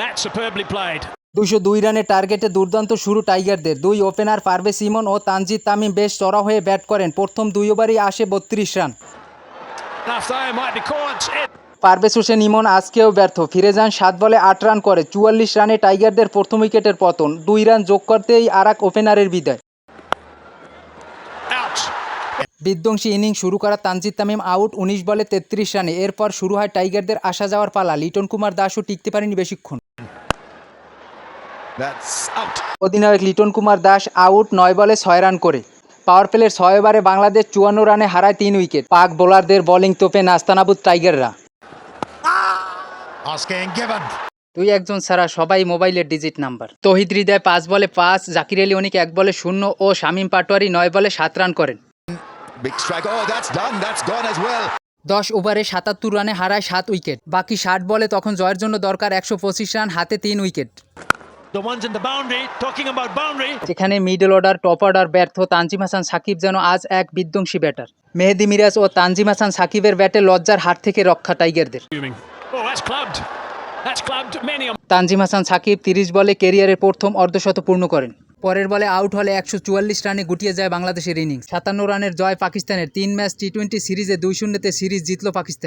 That's superbly played. দুশো দুই রানের টার্গেটে দুর্দান্ত শুরু টাইগারদের। দুই ওপেনার পারভেজ ইমন ও তানজিদ তামিম বেশ চড়া হয়ে ব্যাট করেন। প্রথম দুই ওভারই আসে বত্রিশ রান। পারভেজ হোসেন ইমন আজকেও ব্যর্থ। ফিরে যান সাত বলে আট রান করে। চুয়াল্লিশ রানে টাইগারদের প্রথম উইকেটের পতন। দুই রান যোগ করতেই আর এক ওপেনারের বিদায়। বিধ্বংসী ইনিংস শুরু করা তানজিদ তামিম আউট উনিশ বলে তেত্রিশ রানে। এরপর শুরু হয় টাইগারদের আসা যাওয়ার পালা। লিটন কুমার দাসও টিকতে পারেনি বেশিক্ষণ. অধিনায়ক লিটন কুমার দাস আউট নয় বলে ছয় রান করে। পাওয়ার প্লের ছয় ওভারে বাংলাদেশ চুয়ান্ন রানে হারায় তিন উইকেট পাক বোলারদের বোলিং তোপে নাস্তানাবুদ টাইগাররা. তুই একজন ছাড়া সবাই মোবাইলের ডিজিট নাম্বার তহিদ হৃদয় পাঁচ বলে পাঁচ জাকির আলী অনিক এক বলে শূন্য ও শামীম পাটোয়ারি নয় বলে সাত রান করেন. Oh. দশ ওভারে সাতাত্তর রানে হারায় সাত উইকেট বাকি ষাট বলে তখন জয়ের জন্য দরকার একশো পঁচিশ রান হাতে তিন wicket The ones in the boundary. Talking about boundary. যেখানে মিডল অর্ডার টপ অর্ডার ব্যর্থ তানজিম হাসান সাকিব যেন আজ এক বিধ্বংসী ব্যাটার মেহেদি মিরাজ ও তানজিম হাসান সাকিবের ব্যাটে লজ্জার হাত থেকে রক্ষা টাইগারদের। Oh, তানজিম হাসান সাকিব তিরিশ বলে কেরিয়ারের প্রথম অর্ধশত পূর্ণ করেন। পরের বলে আউট হলে একশো চুয়াল্লিশ রানে গুটিয়ে যায় বাংলাদেশের ইনিংস সাতান্ন রানের জয় পাকিস্তানের। তিন ম্যাচ টি টোয়েন্টি সিরিজে দুই শূন্যতে সিরিজ জিতল পাকিস্তান।